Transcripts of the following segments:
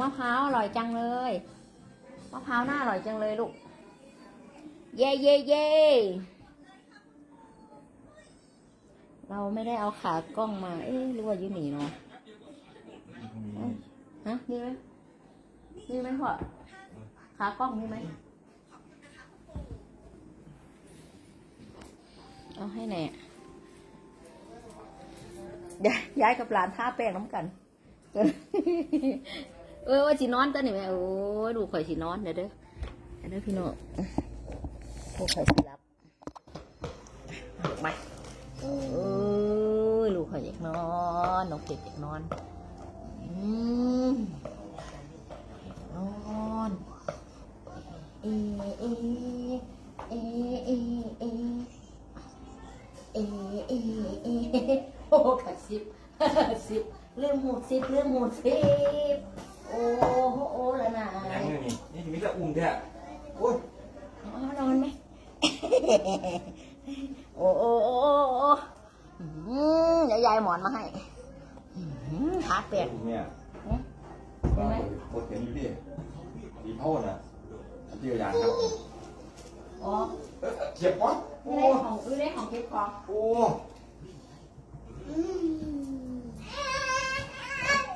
มะพร้าวอร่อยจังเลย มะพร้าวน่าอร่อยจังเลยลูก เย่เย่เย่เราไม่ได้เอาขากล้องมา เอ๊ะหรือว่าอยูหนีเนาะเอ้ยฮะนี่ไหมนี่ไหมพ่อขากล้องนี่ไหมเอาให้แน่ย้ายย้ายกับหลานท่าแป้งน้ำกัน เออว่าสินอนตัวนี่แม่โอ้ยดูข่อยสินอนเดี๋ยวเด้อเด้อพี่น้องลูกข่อยสิรับลูกไหมเออลูกข่อยอยากนอนน้องเป็ดอยากนอนอืมนอนเอเอเอเอเอเอเอเอเอโอ้ขัดสิบสิบเรื่องหมดสิบเรื่องหมดสิบ อ้โหโอ้ละนะยังไงนี่นี่มีแต่อุ่มแท้โอ้ยนอนไหมโอ้โอ้โอ้โอ้โอ้อื้อหือเดี๋ยวยายหมอนมาให้ขาเปียกเนี่ยเห็นไหมโคตรเห็นอยู่ดิดีโทษนะอันที่ยานครับอ๋อเอ้เจ็บปะโอ้ได้ของนี่ได้ของเก็บของโอ้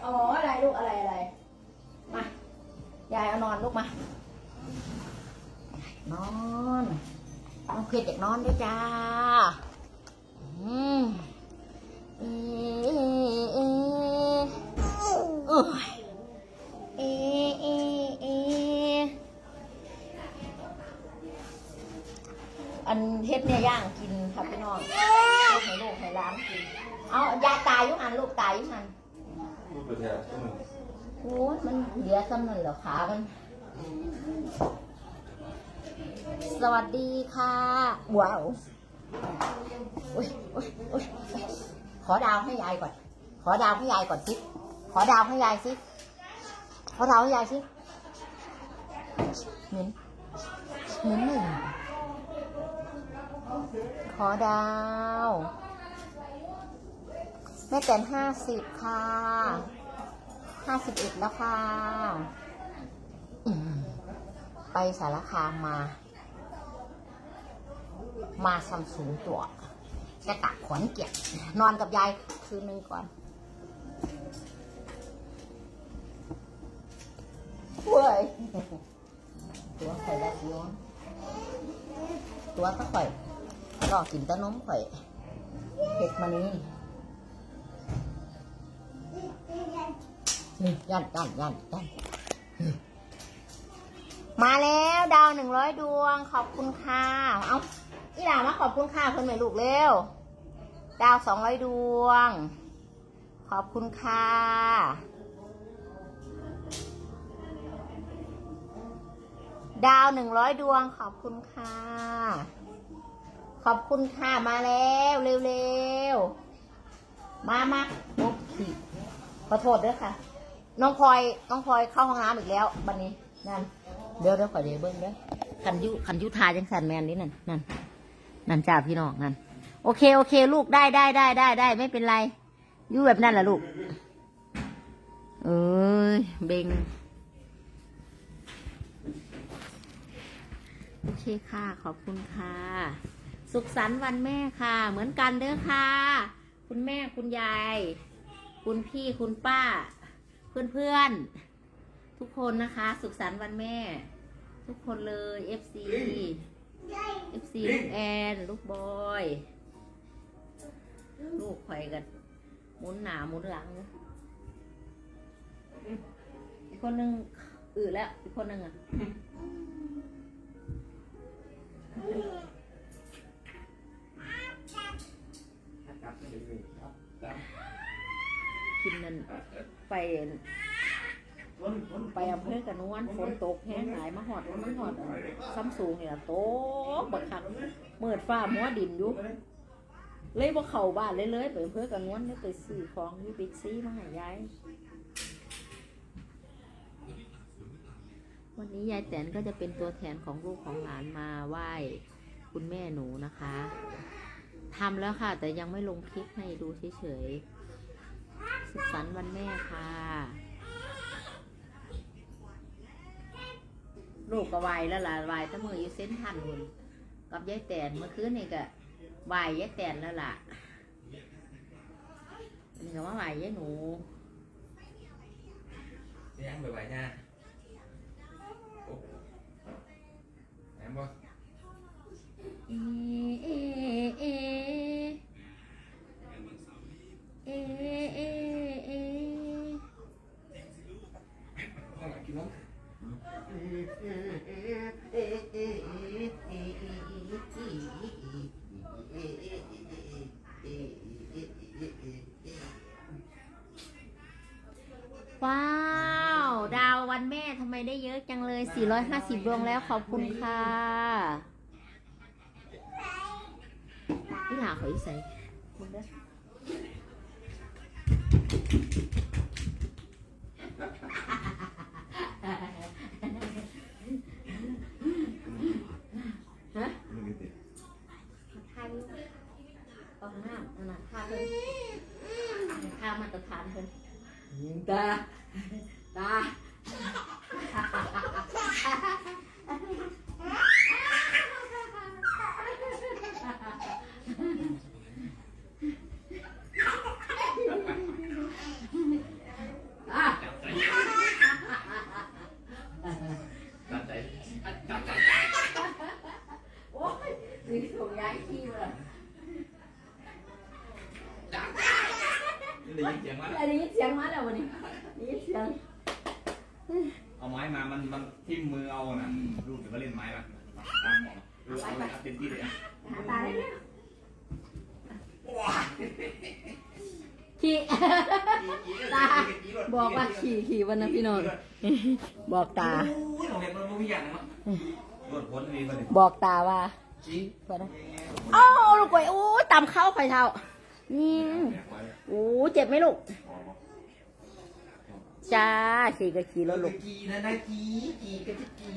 อ๋ออะไรลูกอะไรอะไร ยายเอานอนลูกมา นอนน้องเพชรอยากนอนด้วยจ้า อืมเอเอเออเอเอเออันเฮ็ดเนี่ยย่างกินครับพี่น้องเฮ็ดให้ลูกให้ร้านกิน เอายายตายยุหันลูกตายยุหันพูดไปแท้อืม โอ้ยมันเหลือซ้ำนั่นเหรอขามัน สวัสดีค่ะว้าวโอ้ยโอ้ยโอ้ยขอดาวให้ยายก่อน ขอดาวให้ยายก่อนสิ ขอดาวให้ยายสิ ขอดาวให้ยายสิเหม็นเหม็นหนึ่งขอดาว แม่แตนห้าสิบค่ะ ห้าสิบเอ็ดแล้วค่ะ ไปสารคามมา มาซัมซุงตัวจะตักขวัญเกียรนอนกับยายคืนนึงก่อนเว้ยตัวข่อยละสิย้อนตัวก็ข่อยรอกินแตะนมข่อยเผ็ดมานี้ ยันยันยันยันมาแล้วดาวหนึ่งร้อยดวง ขอบคุณค่ะเอาอีหลามาขอบคุณค่ะคนใหม่ลูกเร็ว ดาวสองร้อยดวง ขอบคุณค่ะดาวหนึ่งร้อยดวง ขอบคุณค่ะ ขอบคุณค่ะมาแล้วเร็วๆ มามาโอ้ขีขอโทษด้วยค่ะ น้องพลอยน้องพลอยเข้าห้องน้ำอีกแล้วบันนี้นั่นเดี๋ยวเดี๋ยวขอเดี๋ยวเบิ้งเด้อขันยุขันยุทาจังสันแมนนี่นั่นนั่นนั่นจ้าพี่น้องนั่นโอเคโอเค ลูกได้ได้ได้ได้ได้ไม่เป็นไรยุแบบนั้นแหละลูกเอ้ยเบงโอเคค่ะ ขอบคุณค่ะ สุขสันต์วันแม่ค่ะ เหมือนกันเด้อค่ะ คุณแม่คุณยาย คุณพี่คุณป้า เพื่อนๆ ทุกคนนะคะ สุขสันต์วันแม่ ทุกคนเลย FC FC ลูกแอน ลูกบอย ลูกไข่กันหมุนหนาหมุนหลัง อีกคนนึงอืดแล้ว อีกคนนึงอะ ไปไปอำเภอกระนวนฝนตกแห้งหลายมาหอดมาหอดซ้ำสูงเนี่ยโตกบักคักเมิดฟ้ามัวดินอยู่เลยบ่เข้าบ้านเลยเลยไปอำเภอกระนวนเลยไปซื้อของอยู่บิ๊กซีมาให้ยายวันนี้ยายแตนก็จะเป็นตัวแทนของลูกของหลานมาไหว้คุณแม่หนูนะคะทำแล้วค่ะ แต่ยังไม่ลงคลิปให้ดูเฉยๆ สุขสันต์วันแม่ค่ะ ลูกก็ไหวแล้วล่ะไหวตะมืออยู่เส้นทันคุณกับยายแตนเมื่อคืนนี่ก็ไหวยายแตนแล้วล่ะนี่ก็ว่าไหวยายหนูยังไปไหวนะ ว้าว ดาววันแม่ทำไมได้เยอะจังเลย 450 ดวงแล้วขอบคุณค่ะนี่หลาขาอีใส่คุณด้อฮะนี่ก็ติดทานเอาข้างหน้าอันนั้นทาเพิ่นทามาตรฐานเพิ่น ตาตาตัดใจ ตัดใจโอ้ยนี่ส่งย้ายที่เลยได้ยินเสียงมั้ยอันนี้เสียงมาแล้ววันนี้นี่เสียง เอาไม้มา มันมันทิ่มมือเอาน่ะลูกจะมาเล่นไม้ป่ะตามหมอเออเอาเลยเอาเต็มที่เลยอะหาตาได้ไหมขี่ตาบอกว่าขี่ขี่วันนะพี่นนท์บอกตาโอ้ยของเด็กมันไม่มีอย่างนะมั้งรถพ้นดีมาเลยบอกตาว่าว่านะอ้าวลูกกล้วยโอ้ยตำเข้าไข่เท้า นี่ โอ้เจ็บไหมลูก จ้าขี่ก็ขี่แล้วลูก กีนะนะกีกีก็จะกี